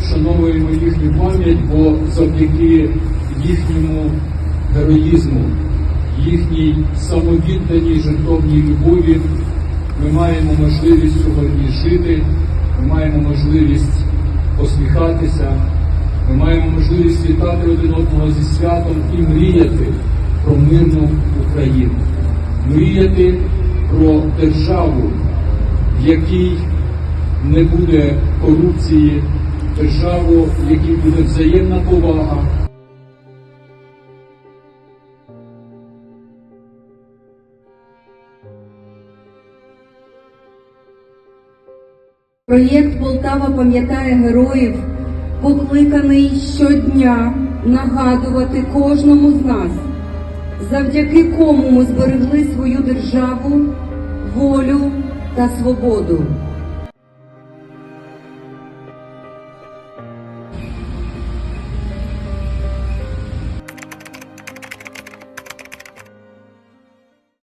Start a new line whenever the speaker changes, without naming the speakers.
вшановуємо їхню пам'ять, бо завдяки їхньому героїзму, їхній самовідданій жертовній любові ми маємо можливість сьогодні жити, ми маємо можливість посміхатися, ми маємо можливість вітати один одного зі святом і мріяти про мирну Україну, мріяти про державу, в якій не буде корупції, державу, в якій буде взаємна повага.
Проєкт Полтава пам'ятає героїв, покликаний щодня нагадувати кожному з нас, завдяки кому ми зберегли свою державу, волю та свободу.